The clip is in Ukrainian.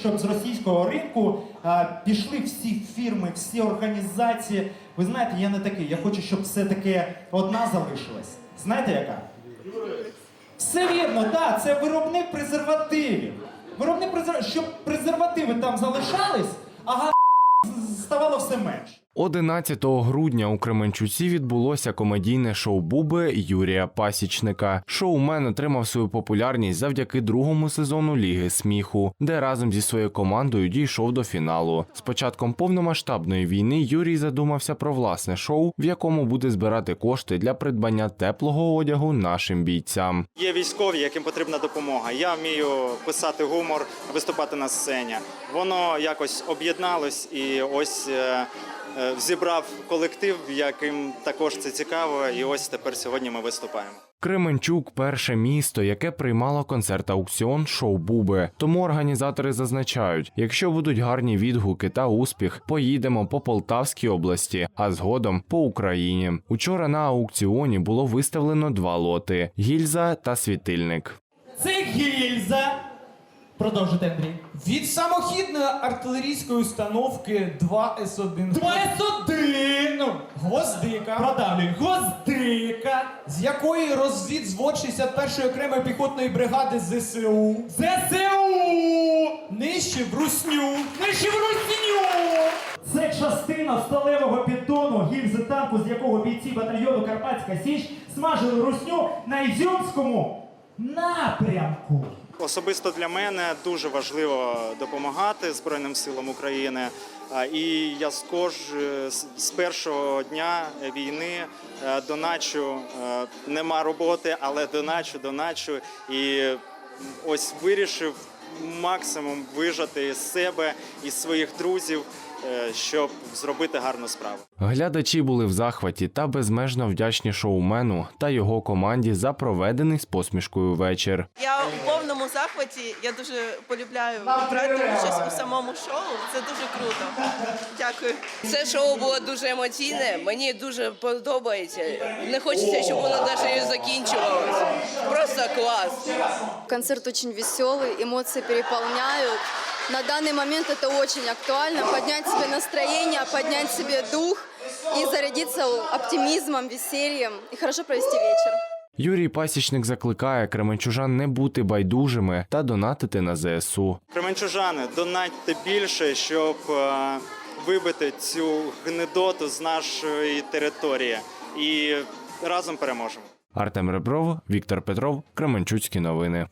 Щоб з російського ринку а, пішли всі фірми, всі організації. Ви знаєте, я не такий. Я хочу, щоб все таке одна залишилась. Знаєте яка? Все вірно, так, це виробник презервативів. Виробник презервативів, щоб презервативи там залишались, а га ставало все менше. 11 грудня у Кременчуці відбулося комедійне шоу Буби Юрія Пасічника. Шоумен отримав свою популярність завдяки другому сезону Ліги сміху, де разом зі своєю командою дійшов до фіналу. З початком повномасштабної війни Юрій задумався про власне шоу, в якому буде збирати кошти для придбання теплого одягу нашим бійцям. Є військові, яким потрібна допомога. Я вмію писати гумор, виступати на сцені. Воно якось об'єдналось і ось е, зібрав колектив, яким також це цікаво. І ось тепер сьогодні ми виступаємо. Кременчук перше місто, яке приймало концерт аукціон шоу Буби. Тому організатори зазначають, якщо будуть гарні відгуки та успіх, поїдемо по Полтавській області, а згодом по Україні. Учора на аукціоні було виставлено два лоти: гільза та світильник. Це гільза. Продовжуйте, Андрій. Від самохідної артилерійської установки 2С1 2С1! гвоздика, Продавлюй. Гвоздика. з якої розвід звод 61-ї окремої піхотної бригади ЗСУ ЗСУ! нищив русню. Нижче в русню! Це частина сталевого піддону гільзи танку, з якого бійці батальйону Карпатська Січ смажили русню на Ізюмському напрямку. Особисто для мене дуже важливо допомагати Збройним силам України. І я скож з- першого дня війни е, доначу. Е, Нема роботи, але доначу, доначу. І ось вирішив максимум вижати з себе і своїх друзів, щоб зробити гарну справу. Глядачі були в захваті та безмежно вдячні шоумену та його команді за проведений з посмішкою вечір. Я у повному захваті. Я дуже полюбляю брати участь у самому шоу. Це дуже круто. Дякую. Це шоу було дуже емоційне. Мені дуже подобається. Не хочеться, щоб воно навіть і закінчувалося. Просто клас. Концерт очень веселый, эмоции переполняют. На данный момент это очень актуально. Поднять себе настроение, поднять себе дух и зарядиться оптимизмом, весельем и хорошо провести вечер. Юрій Пасічник закликає кременчужан не бути байдужими та донатити на ЗСУ. Кременчужани, донатьте більше, щоб е, вибити цю гнидоту з нашої території. І разом переможемо. Артем Ребров, Віктор Петров, Кременчуцькі новини.